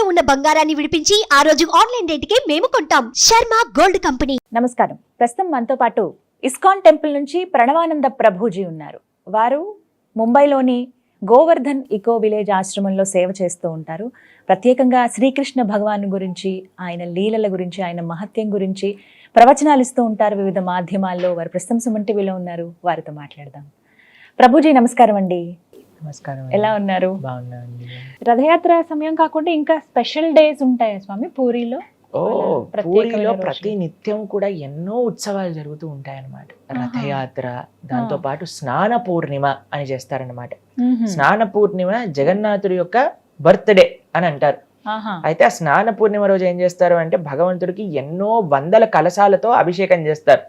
తాకట్టులో ఉన్న బంగారాన్ని విడిపించి ఆ రోజు ఆన్లైన్ రేటుకే మేము కొంటాం. Sharma gold company. నమస్కారం. ప్రస్తుతం మనతో పాటు ఇస్కాన్ టెంపుల్ నుంచి ప్రణవానంద ప్రభుజీ ఉన్నారు. వారు ముంబైలోని గోవర్ధన్ ఇకో విలేజ్ ఆశ్రమంలో సేవ చేస్తూ ఉంటారు. ప్రత్యేకంగా శ్రీకృష్ణ భగవాన్ గురించి ఆయన లీలల గురించి ఆయన మహత్యం గురించి ప్రవచనాలు ఇస్తూ ఉంటారు వివిధ మాధ్యమాల్లో. వారు ప్రస్తుతం సుమన్ టీవీలో ఉన్నారు. వారితో మాట్లాడదాం. ప్రభుజీ నమస్కారం అండి. నమస్కారం ఎలా ఉన్నారు? బాగున్నాండి రథయాత్ర సమయం కాకుండా ఇంకా స్పెషల్ డేస్ ఉంటాయా స్వామి? పూరిలో? ఓ పూరిలో. ప్రతి నిత్యం కూడా ఎన్నో ఉత్సవాలు జరుగుతూ ఉంటాయన్నమాట. రథయాత్ర దాంతో పాటు స్నాన పూర్ణిమ అని చేస్తారన్నమాట. స్నాన పూర్ణిమ జగన్నాథుడి యొక్క బర్త్డే అని అంటారు. అయితే ఆ స్నాన పూర్ణిమ రోజు ఏం చేస్తారు అంటే భగవంతుడికి ఎన్నో వందల కలశాలతో అభిషేకం చేస్తారు.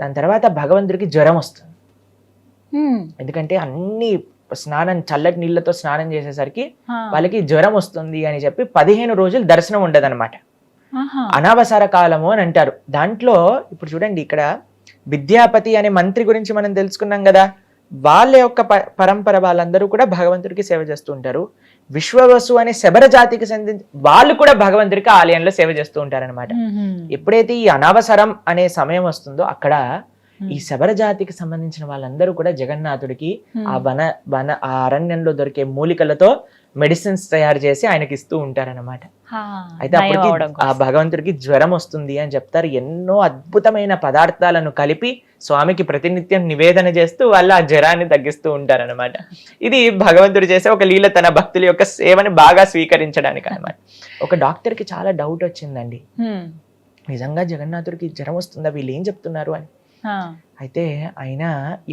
దాని తర్వాత భగవంతుడికి జ్వరం వస్తుంది. హ్మ్. ఎందుకంటే అన్ని స్నానం చల్లటి నీళ్ళతో స్నానం చేసేసరికి. వాళ్ళకి జ్వరం వస్తుంది అని చెప్పి పదిహేను రోజులు దర్శనం ఉండదన్నమాట. అనవసర కాలము అని అంటారు దాంట్లో ఇప్పుడు చూడండి ఇక్కడ విద్యాపతి అనే మంత్రి గురించి మనం తెలుసుకున్నాం కదా వాళ్ళ యొక్క పరంపర వాళ్ళందరూ కూడా భగవంతుడికి సేవ చేస్తూ ఉంటారు విశ్వవసు అనే శబర జాతికి చెందిన వాళ్ళు కూడా భగవంతుడికి ఆలయంలో సేవ చేస్తూ ఉంటారన్నమాట మ్మ్. ఎప్పుడైతే ఈ అనవసరం అనే సమయం వస్తుందో అక్కడ. ఈ శబర జాతికి సంబంధించిన వాళ్ళందరూ కూడా జగన్నాథుడికి ఆ. వన వన ఆ అరణ్యంలో దొరికే మూలికలతో మెడిసిన్స్ తయారు చేసి ఆయనకి ఇస్తూ ఉంటారన్నమాట. హా, అయితే అప్పటికి ఆ. భగవంతుడికి జ్వరం వస్తుంది అని చెప్తారు. ఎన్నో అద్భుతమైన పదార్థాలను కలిపి స్వామికి ప్రతినిత్యం నివేదన చేస్తూ వాళ్ళు ఆ జ్వరాన్ని తగ్గిస్తూ ఉంటారన్నమాట. ఇది భగవంతుడు చేసే ఒక లీల తన భక్తుల యొక్క సేవని బాగా స్వీకరించడానికి అన్నమాట ఒక డాక్టర్కి చాలా డౌట్ వచ్చిందండి. నిజంగా జగన్నాథుడికి జ్వరం వస్తుందా? వీళ్ళు ఏం చెప్తున్నారు అని. 嗯。అయితే ఆయన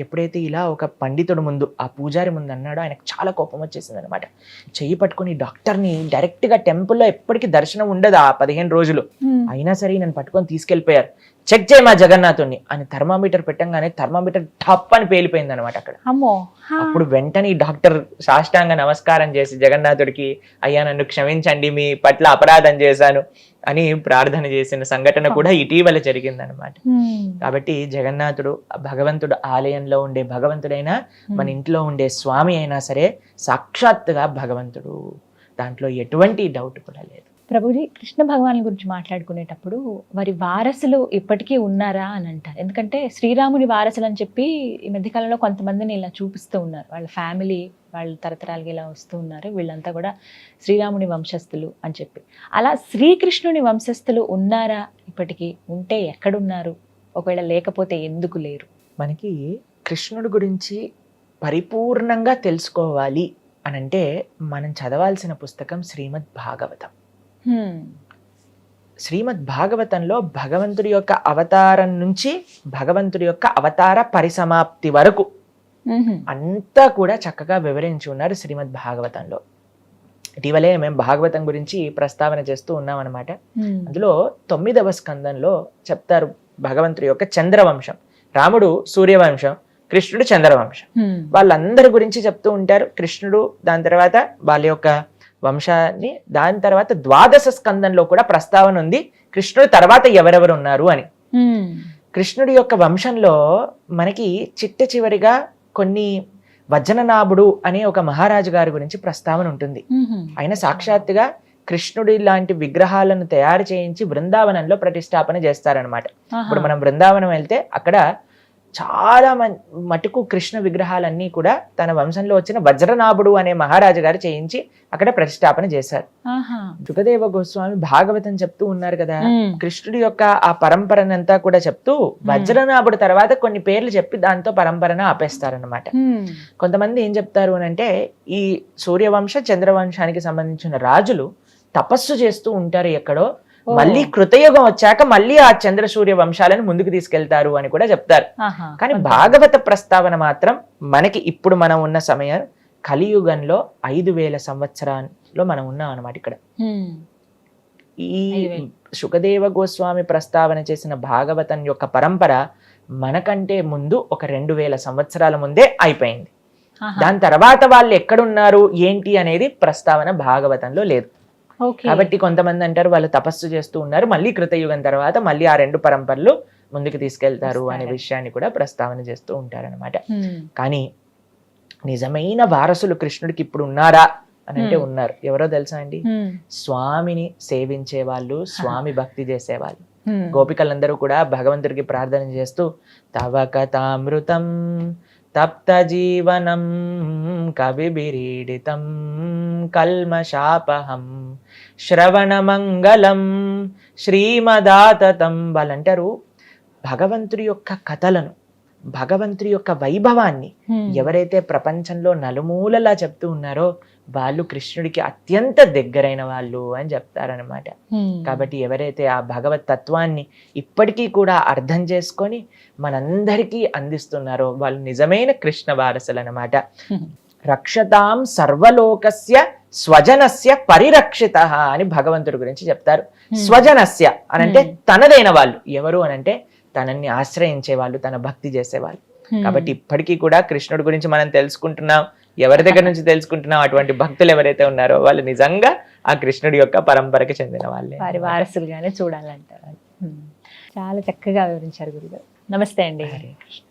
ఎప్పుడైతే ఇలా ఒక పండితుడు ముందు ఆ పూజారి ముందు అన్నాడో ఆయనకు చాలా కోపం వచ్చేసింది అనమాట చెయ్యి పట్టుకుని డాక్టర్ని డైరెక్ట్గా టెంపుల్లో ఎప్పటికీ దర్శనం ఉండదు ఆ పదిహేను రోజులు. అయినా సరే నన్ను పట్టుకొని తీసుకెళ్ళిపోయారు. చెక్ చేయి మా జగన్నాథుని అని థర్మామీటర్ పెట్టంగానే థర్మామీటర్ టప్ అని పేలిపోయింది అనమాట అక్కడ. అప్పుడు వెంటనే ఈ డాక్టర్ సాష్టాంగ నమస్కారం చేసి జగన్నాథుడికి అయ్యా నన్ను క్షమించండి మీ పట్ల అపరాధం చేశాను అని ప్రార్థన చేసిన సంఘటన కూడా ఇటీవల జరిగిందనమాట. కాబట్టి జగన్నాథుడు భగవంతుడు ఆలయంలో ఉండే భగవంతుడైనా మన ఇంట్లో ఉండే స్వామి అయినా సరే సాక్షాత్తుగా భగవంతుడు. దాంట్లో ఎటువంటి డౌట్ కూడా లేదు. ప్రభుజీ కృష్ణ భగవాన్ గురించి మాట్లాడుకునేటప్పుడు వారి వారసులు ఇప్పటికీ ఉన్నారా అని అంటారు. ఎందుకంటే శ్రీరాముని వారసులు అని చెప్పి ఈ మధ్యకాలంలో కొంతమందిని ఇలా చూపిస్తూ ఉన్నారు. వాళ్ళ ఫ్యామిలీ వాళ్ళు తరతరాలుగా ఇలా వస్తూ ఉన్నారు. వీళ్ళంతా కూడా శ్రీరాముని వంశస్థులు అని చెప్పి. అలా శ్రీకృష్ణుని వంశస్థులు ఉన్నారా? ఇప్పటికీ ఉంటే ఎక్కడున్నారు? ఒకవేళ లేకపోతే ఎందుకు లేరు మనకి కృష్ణుడి గురించి పరిపూర్ణంగా తెలుసుకోవాలి అని అంటే మనం చదవాల్సిన పుస్తకం శ్రీమద్ భాగవతం. శ్రీమద్ భాగవతంలో భగవంతుడి యొక్క అవతారం నుంచి భగవంతుడి యొక్క అవతార పరిసమాప్తి వరకు. అంతా కూడా చక్కగా వివరించి ఉన్నారు శ్రీమద్ భాగవతంలో ఇటీవలే మేము భాగవతం గురించి ప్రస్తావన చేస్తూ ఉన్నాం అనమాట. అందులో తొమ్మిదవ స్కందంలో చెప్తారు భగవంతుడి యొక్క చంద్రవంశం రాముడు సూర్యవంశం కృష్ణుడు చంద్రవంశం. వాళ్ళందరి గురించి చెప్తూ ఉంటారు కృష్ణుడు దాని తర్వాత వాళ్ళ యొక్క వంశాన్ని దాని తర్వాత ద్వాదశ స్కందంలో కూడా ప్రస్తావన ఉంది కృష్ణుడు తర్వాత ఎవరెవరు ఉన్నారు అని. కృష్ణుడి యొక్క వంశంలో మనకి చిట్ట చివరిగా కొన్ని వజ్రనాభుడు అనే ఒక మహారాజు గారి గురించి ప్రస్తావన ఉంటుంది. ఆయన సాక్షాత్తుగా కృష్ణుడి లాంటి విగ్రహాలను తయారు చేయించి బృందావనంలో ప్రతిష్టాపన చేస్తారనమాట. ఇప్పుడు మనం బృందావనం వెళ్తే అక్కడ చాలా మన్ మటుకు కృష్ణ విగ్రహాలన్నీ కూడా తన వంశంలో వచ్చిన వజ్రనాభుడు అనే మహారాజు గారు చేయించి అక్కడ ప్రతిష్టాపన చేశారు. సుఖదేవ గోస్వామి భాగవతం చెప్తూ ఉన్నారు కదా. కృష్ణుడి యొక్క ఆ పరంపరనంతా కూడా చెప్తూ వజ్రనాభుడు తర్వాత కొన్ని పేర్లు చెప్పి దాంతో పరంపరను ఆపేస్తారనమాట. కొంతమంది ఏం చెప్తారు అని అంటే ఈ సూర్యవంశ చంద్రవంశానికి సంబంధించిన రాజులు తపస్సు చేస్తూ ఉంటారు ఎక్కడో. మళ్ళీ కృతయుగం వచ్చాక మళ్ళీ ఆ చంద్ర సూర్య వంశాలను ముందుకు తీసుకెళ్తారు అని కూడా చెప్తారు. కానీ భాగవత ప్రస్తావన మాత్రం మనకి ఇప్పుడు మనం ఉన్న సమయం కలియుగంలో ఐదు వేల సంవత్సరాల్లో మనం ఉన్నాం అనమాట ఇక్కడ. ఈ. సుఖదేవ గోస్వామి ప్రస్తావన చేసిన భాగవతం యొక్క పరంపర మనకంటే ముందు ఒక రెండు వేల సంవత్సరాల ముందే అయిపోయింది. దాని తర్వాత వాళ్ళు ఎక్కడున్నారు ఏంటి అనేది ప్రస్తావన భాగవతంలో లేదు. కాబట్టి కొంతమంది అంటారు వాళ్ళు తపస్సు చేస్తూ ఉన్నారు మళ్ళీ కృతయుగం తర్వాత మళ్ళీ ఆ రెండు పరంపరలు ముందుకు తీసుకెళ్తారు అనే. విషయాన్ని కూడా ప్రస్తావన చేస్తూ ఉంటారన్నమాట హ్మ్. కానీ నిజమైన వారసులు కృష్ణుడికి ఇప్పుడు ఉన్నారా అని అంటే Hmm. ఉన్నారు ఎవరో తెలుసా అండి హ్మ్. స్వామిని సేవించే వాళ్ళు స్వామి భక్తి చేసేవాళ్ళు. గోపికలందరూ కూడా భగవంతుడికి ప్రార్థన చేస్తూ తవ కథామృతం తప్త జీవనం కవిభిరీడితం కల్మశాపహం శ్రవణమంగళం శ్రీమదాతతం వాళ్ళంటారు భగవంతుడి యొక్క కథలను. భగవంతుడి యొక్క వైభవాన్ని. ఎవరైతే ప్రపంచంలో నలుమూలలా చెప్తూ ఉన్నారో వాళ్ళు కృష్ణుడికి అత్యంత దగ్గరైన వాళ్ళు అని చెప్తారనమాట. కాబట్టి ఎవరైతే ఆ భగవత్ తత్వాన్ని ఇప్పటికీ కూడా అర్థం చేసుకొని మనందరికీ అందిస్తున్నారో వాళ్ళు నిజమైన కృష్ణ వారసులు అనమాట. రక్షతాం సర్వలోకస్య స్వజనస్య పరిరక్షిత అని భగవంతుడి గురించి చెప్తారు. స్వజనస్య అనంటే. తనదైన వాళ్ళు ఎవరు అనంటే తనని ఆశ్రయించే వాళ్ళు తన భక్తి చేసేవాళ్ళు. కాబట్టి ఇప్పటికీ కూడా కృష్ణుడి గురించి మనం తెలుసుకుంటున్నాం ఎవరి దగ్గర నుంచి తెలుసుకుంటున్నాం అటువంటి భక్తులు ఎవరైతే ఉన్నారో వాళ్ళు నిజంగా ఆ కృష్ణుడి యొక్క పరంపరకి చెందిన వాళ్ళే. వారి వారసులుగానే చూడాలంటారు. చాలా చక్కగా వివరించారు గురుగారు. నమస్తే అండి. హరే కృష్ణ.